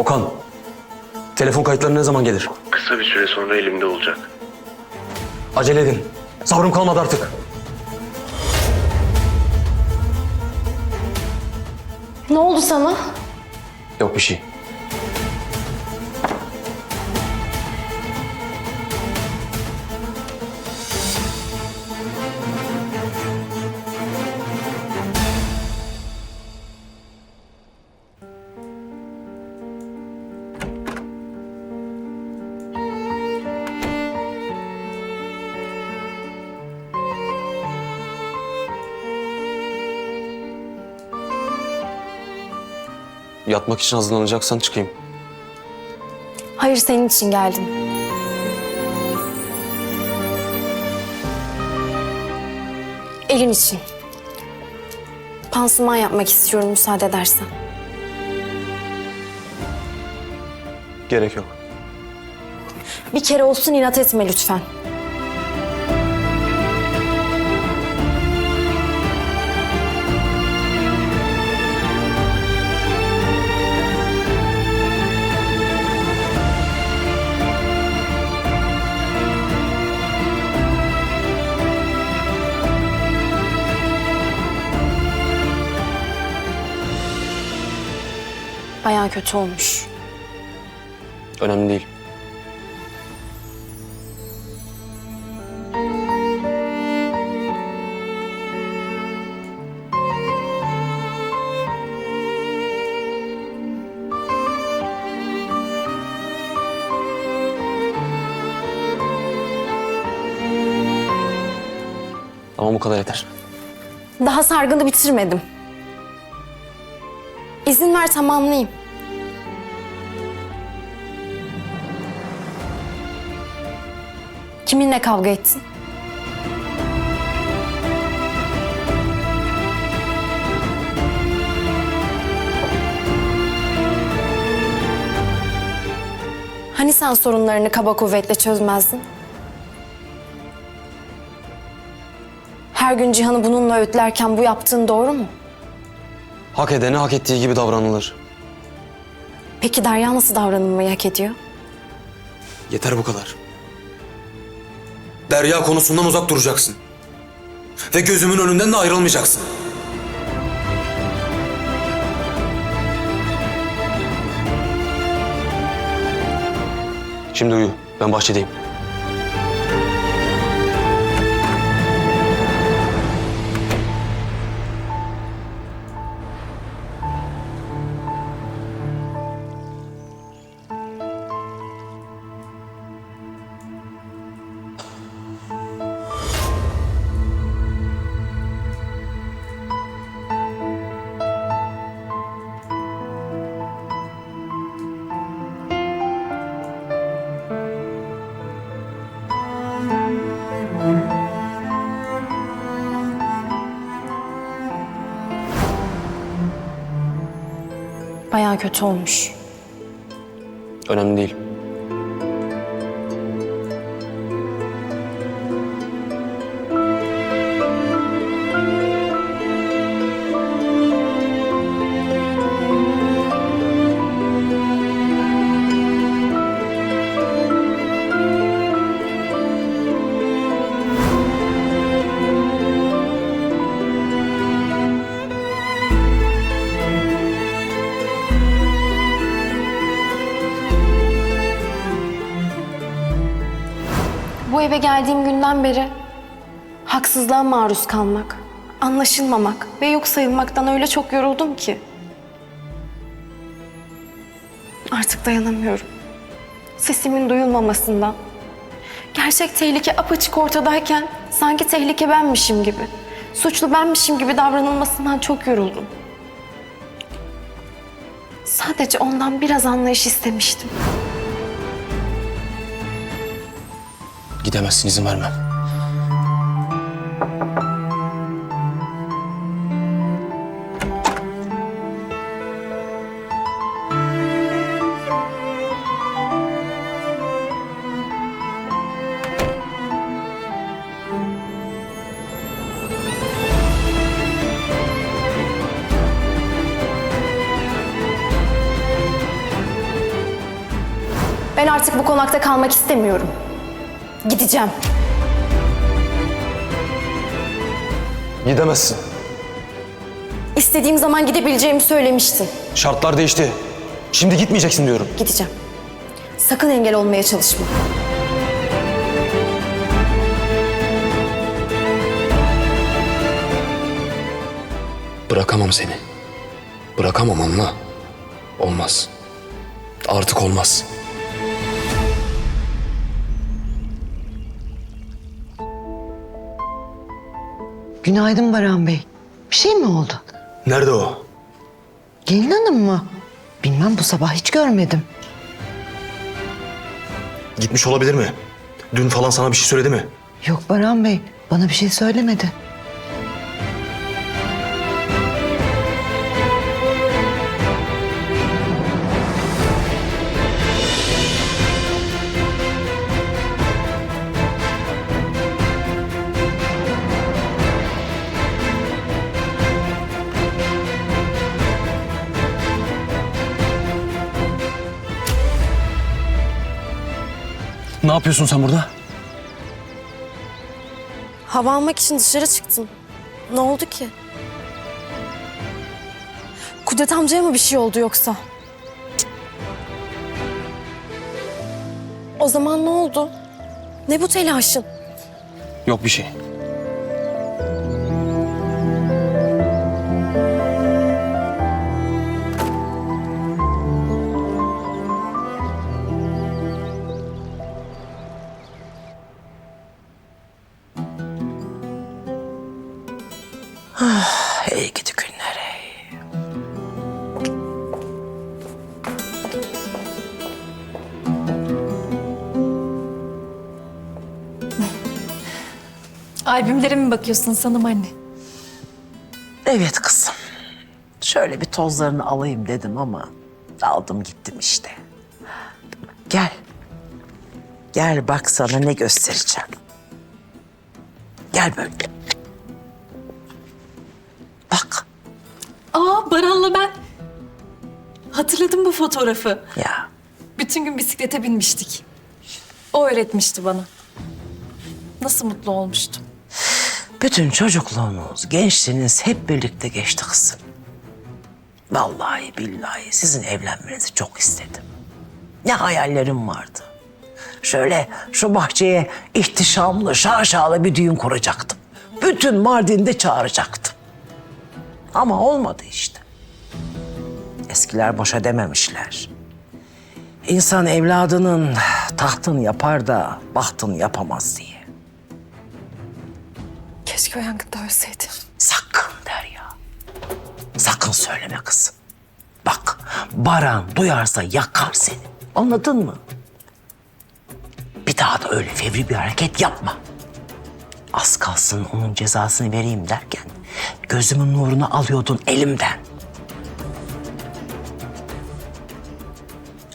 Okan, telefon kayıtları ne zaman gelir? Kısa bir süre sonra elimde olacak. Acele edin. Sabrım kalmadı artık. Ne oldu sana? Yok bir şey. Yatmak için hazırlanacaksan çıkayım. Hayır senin için geldim. Elin için. Pansuman yapmak istiyorum müsaade edersen. Gerek yok. Bir kere olsun inat etme lütfen. Kötü olmuş. Önemli değil. Tamam bu kadar yeter. Daha sargını bitirmedim. İzin ver tamamlayayım. Kiminle kavga ettin? Hani sen sorunlarını kaba kuvvetle çözmezdin? Her gün Cihan'ı bununla öğütlerken bu yaptığın doğru mu? Hak edene hak ettiği gibi davranılır. Peki Derya nasıl davranılmayı hak ediyor? Yeter bu kadar. Derya konusundan uzak duracaksın. Ve gözümün önünden de ayrılmayacaksın. Şimdi uyu. Ben bahçedeyim. Kötü olmuş. Önemli değil. Eve geldiğim günden beri haksızlığa maruz kalmak, anlaşılmamak ve yok sayılmaktan öyle çok yoruldum ki. Artık dayanamıyorum. Sesimin duyulmamasından. Gerçek tehlike apaçık ortadayken sanki tehlike benmişim gibi, suçlu benmişim gibi davranılmasından çok yoruldum. Sadece ondan biraz anlayış istemiştim. Gidemezsin izin vermem. Ben artık bu konakta kalmak istemiyorum. Gideceğim. Gidemezsin. İstediğim zaman gidebileceğimi söylemiştin. Şartlar değişti. Şimdi gitmeyeceksin diyorum. Gideceğim. Sakın engel olmaya çalışma. Bırakamam seni. Bırakamam anla. Olmaz. Artık olmaz. Günaydın Baran Bey. Bir şey mi oldu? Nerede o? Gelin hanım mı? Bilmem bu sabah hiç görmedim. Gitmiş olabilir mi? Dün falan sana bir şey söyledi mi? Yok Baran Bey, bana bir şey söylemedi. Yapıyorsun sen burada? Hava almak için dışarı çıktım. Ne oldu ki? Kudret amcaya mı bir şey oldu yoksa? Cık. O zaman ne oldu? Ne bu telaşın? Yok bir şey. Albümlere mi bakıyorsun sanım anne? Evet kızım. Şöyle bir tozlarını alayım dedim ama aldım gittim işte. Gel. Gel bak sana ne göstereceğim. Gel böyle. Bak Aa Baran'la ben. Hatırladım bu fotoğrafı. ya. Bütün gün bisiklete binmiştik. O öğretmişti bana. Nasıl mutlu olmuştum. Bütün çocukluğunuz, gençliğiniz hep birlikte geçti kızım. Vallahi billahi sizin evlenmenizi çok istedim. Ne hayallerim vardı. Şöyle şu bahçeye ihtişamlı, şaşalı bir düğün kuracaktım. Bütün Mardin'de çağıracaktım. Ama olmadı işte. Eskiler boşa dememişler. İnsan evladının tahtını yapar da bahtını yapamaz diye. Keşke o yangında ölseydim. Sakın Derya. Sakın söyleme kızım. Bak Baran duyarsa yakar seni. Anladın mı? Bir daha da öyle fevri bir hareket yapma. Az kalsın onun cezasını vereyim derken gözümün nurunu alıyordun elimden.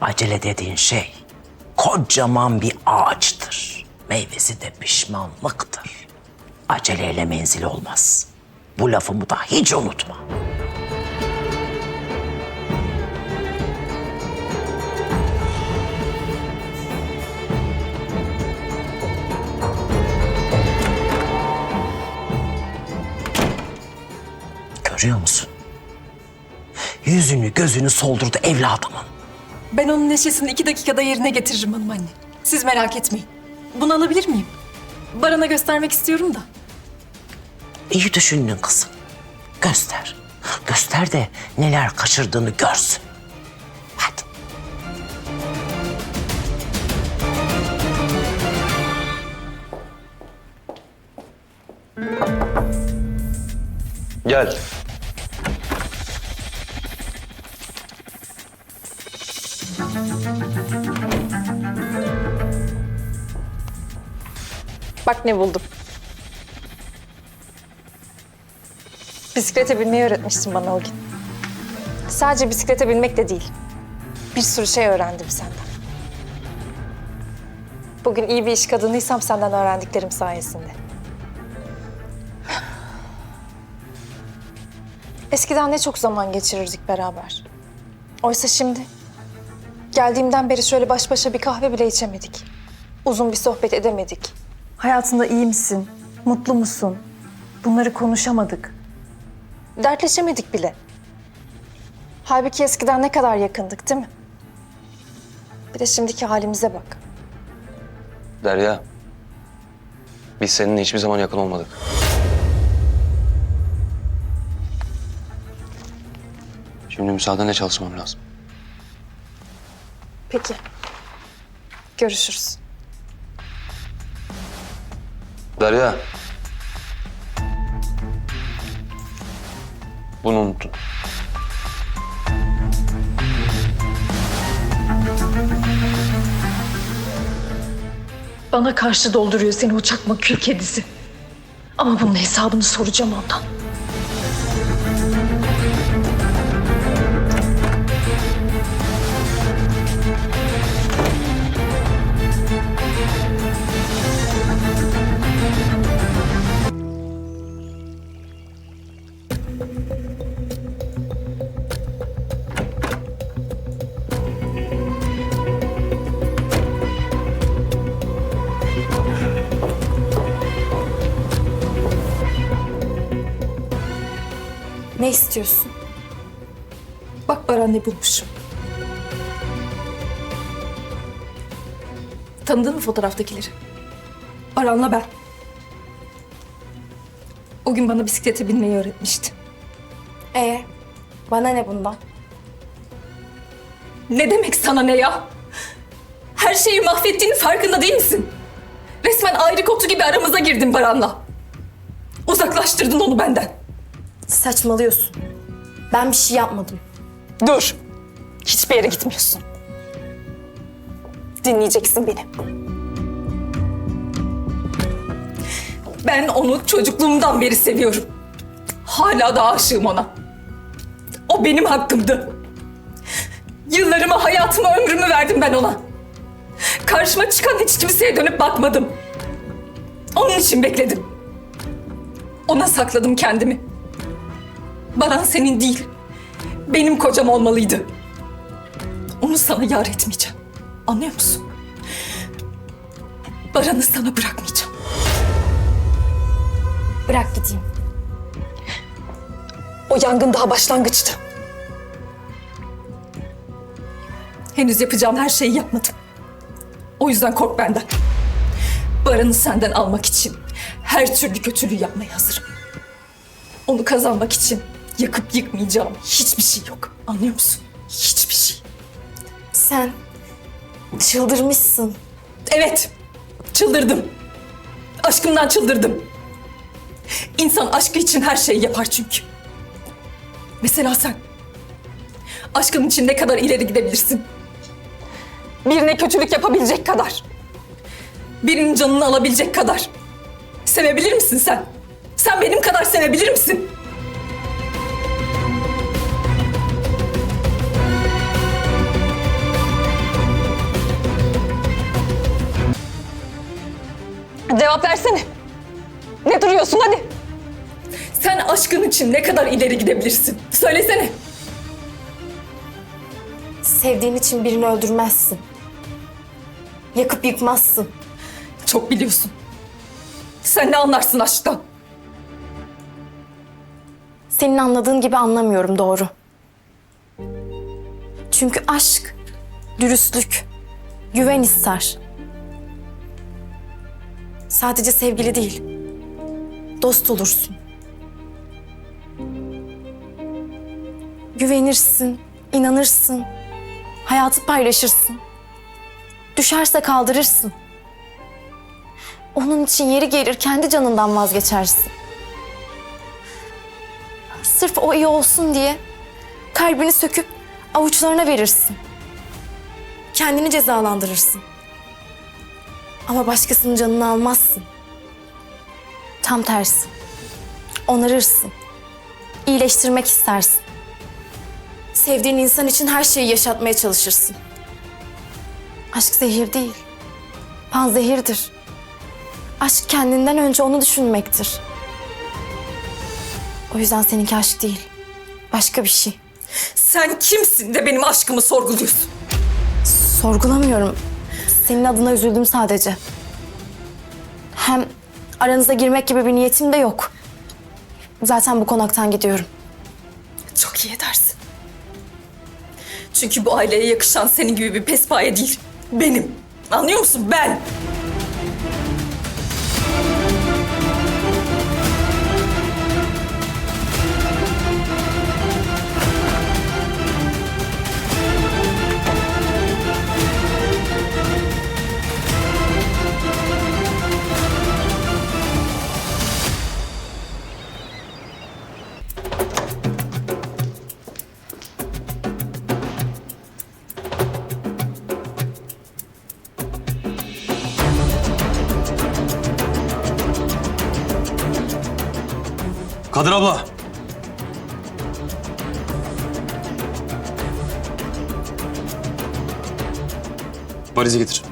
Acele dediğin şey kocaman bir ağaçtır. Meyvesi de pişmanlıktır. Aceleyle menzil olmaz. Bu lafımı da hiç unutma. Görüyor musun? Yüzünü gözünü soldurdu evladımın. Ben onun neşesini iki dakikada yerine getiririm hanım anne. Siz merak etmeyin. Bunu alabilir miyim? Baran'a göstermek istiyorum da. İyi düşündün kızım. Göster. Göster de neler kaçırdığını görsün. Hadi. Gel. Bak ne buldum. Bisiklete binmeyi öğretmiştin bana o gün. Sadece bisiklete binmek de değil. Bir sürü şey öğrendim senden. Bugün iyi bir iş kadınıysam senden öğrendiklerim sayesinde. Eskiden ne çok zaman geçirirdik beraber. Oysa şimdi Geldiğimden beri şöyle baş başa bir kahve bile içemedik. Uzun bir sohbet edemedik. Hayatında iyi misin? Mutlu musun? Bunları konuşamadık. Dertleşemedik bile. Halbuki eskiden ne kadar yakındık değil mi? Bir de şimdiki halimize bak. Derya, biz seninle hiçbir zaman yakın olmadık. Şimdi müsaadenle çalışmam lazım. Peki. Görüşürüz. Derya. Bunu unuttun. Bana karşı dolduruyor seni o çakma kül kedisi. Ama bunun hesabını soracağım ondan. İstiyorsun? Bak Baran ne bulmuş. Tanıdın mı fotoğraftakileri? Baran'la ben. O gün bana bisiklete binmeyi öğretmişti. Ee, bana ne bundan? Ne demek sana ne ya? Her şeyi mahvettiğinin farkında değil misin? Resmen ayrı kotu gibi aramıza girdin Baran'la. Uzaklaştırdın onu benden. Saçmalıyorsun. Ben bir şey yapmadım. Dur. Hiçbir yere gitmiyorsun. Dinleyeceksin beni. Ben onu çocukluğumdan beri seviyorum. Hala da aşığım ona. O benim hakkımdı. Yıllarımı, hayatımı, ömrümü verdim ben ona. Karşıma çıkan hiç kimseye dönüp bakmadım. Onun için bekledim. Ona sakladım kendimi. Baran senin değil benim kocam olmalıydı. Onu sana yar etmeyeceğim. Anlıyor musun? Baran'ı sana bırakmayacağım. Bırak gideyim. O yangın daha başlangıçtı. Henüz yapacağım her şeyi yapmadım. O yüzden kork benden. Baran'ı senden almak için her türlü kötülüğü yapmaya hazırım. Onu kazanmak için yakıp yıkmayacağım hiçbir şey yok. Anlıyor musun? Hiçbir şey. Sen çıldırmışsın. Evet, çıldırdım. Aşkımdan çıldırdım. İnsan aşkı için her şeyi yapar çünkü. Mesela sen. Aşkın için ne kadar ileri gidebilirsin? Birine kötülük yapabilecek kadar. Birinin canını alabilecek kadar. Sevebilir misin sen? Sen benim kadar sevebilir misin? Cevap versene. Ne duruyorsun hadi. Sen aşkın için ne kadar ileri gidebilirsin? Söylesene. Sevdiğin için birini öldürmezsin. Yakıp yıkmazsın. Çok biliyorsun. Sen ne anlarsın aşktan? Senin anladığın gibi anlamıyorum doğru. Çünkü aşk, dürüstlük, güven ister. Sadece sevgili değil, dost olursun. Güvenirsin, inanırsın, hayatı paylaşırsın. Düşerse kaldırırsın. Onun için yeri gelir kendi canından vazgeçersin. Sırf o iyi olsun diye kalbini söküp avuçlarına verirsin. Kendini cezalandırırsın. Ama başkasının canını almazsın. Tam tersi. Onarırsın. İyileştirmek istersin. Sevdiğin insan için her şeyi yaşatmaya çalışırsın. Aşk zehir değil. Panzehirdir. Aşk kendinden önce onu düşünmektir. O yüzden seninki aşk değil. Başka bir şey. Sen kimsin de benim aşkımı sorguluyorsun? Sorgulamıyorum. Senin adına üzüldüm sadece. Hem aranıza girmek gibi bir niyetim de yok. Zaten bu konaktan gidiyorum. Çok iyi edersin. Çünkü bu aileye yakışan senin gibi bir pespaye değil. Benim. Anlıyor musun? Ben. Kadir abla. Valizi getir.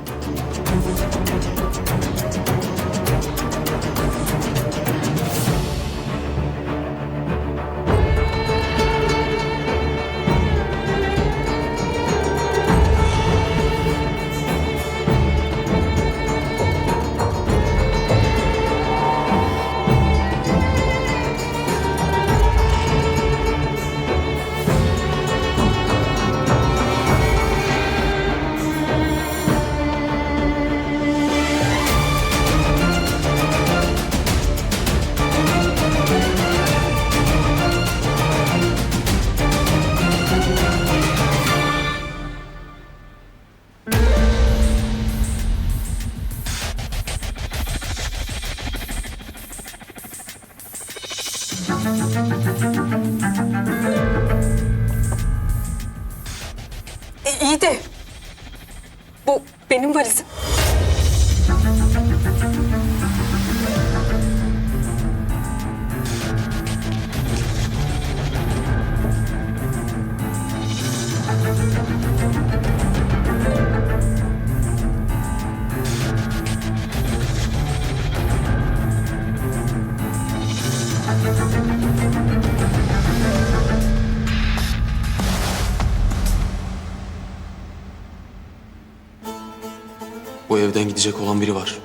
Evden gidecek olan biri var.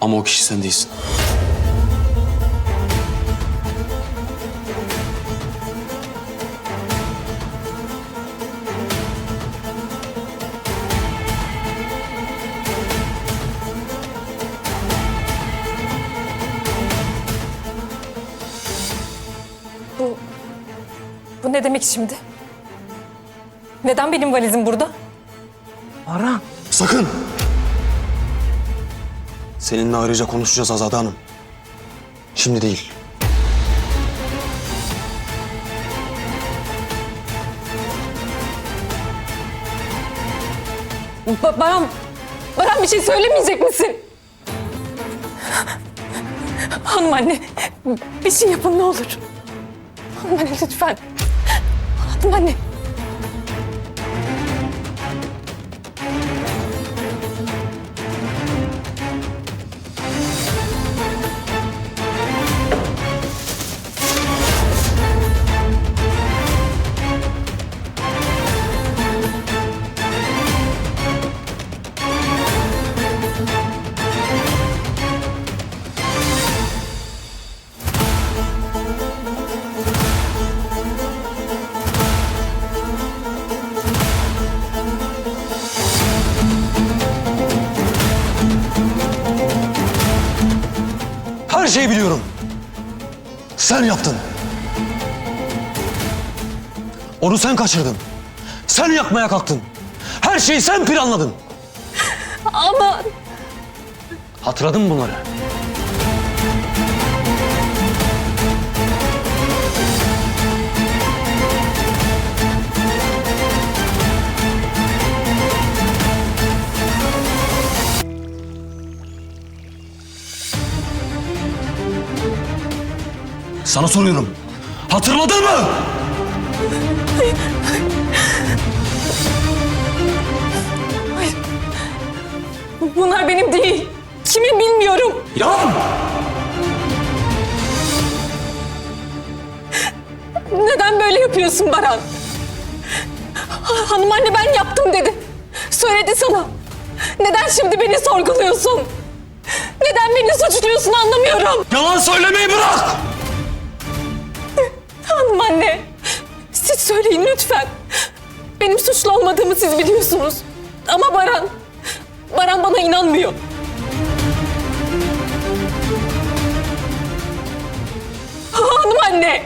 Ama o kişi sen değilsin. Bu, bu ne demek şimdi? Neden benim valizim burada? Sakın! Seninle ayrıca konuşacağız Azade Hanım. Şimdi değil. Ba- Baran, Baran bir şey söylemeyecek misin? Hanım anne, bir şey yapın ne olur. Hanım anne lütfen. Hanım anne. Onu sen kaçırdın. Sen yakmaya kalktın. Her şeyi sen planladın. Ama Hatırladın mı bunları? Sana soruyorum. Hatırladın mı? Bunlar benim değil. Kimin bilmiyorum. Yalan! Neden böyle yapıyorsun Baran? Ha- Hanım anne ben yaptım dedi. Söyledi sana. Neden şimdi beni sorguluyorsun? Neden beni suçluyorsun anlamıyorum. Yalan söylemeyi bırak! Hanım anne. Söyleyin lütfen. Benim suçlu olmadığımı siz biliyorsunuz. Ama Baran, Baran bana inanmıyor. Hanım anne.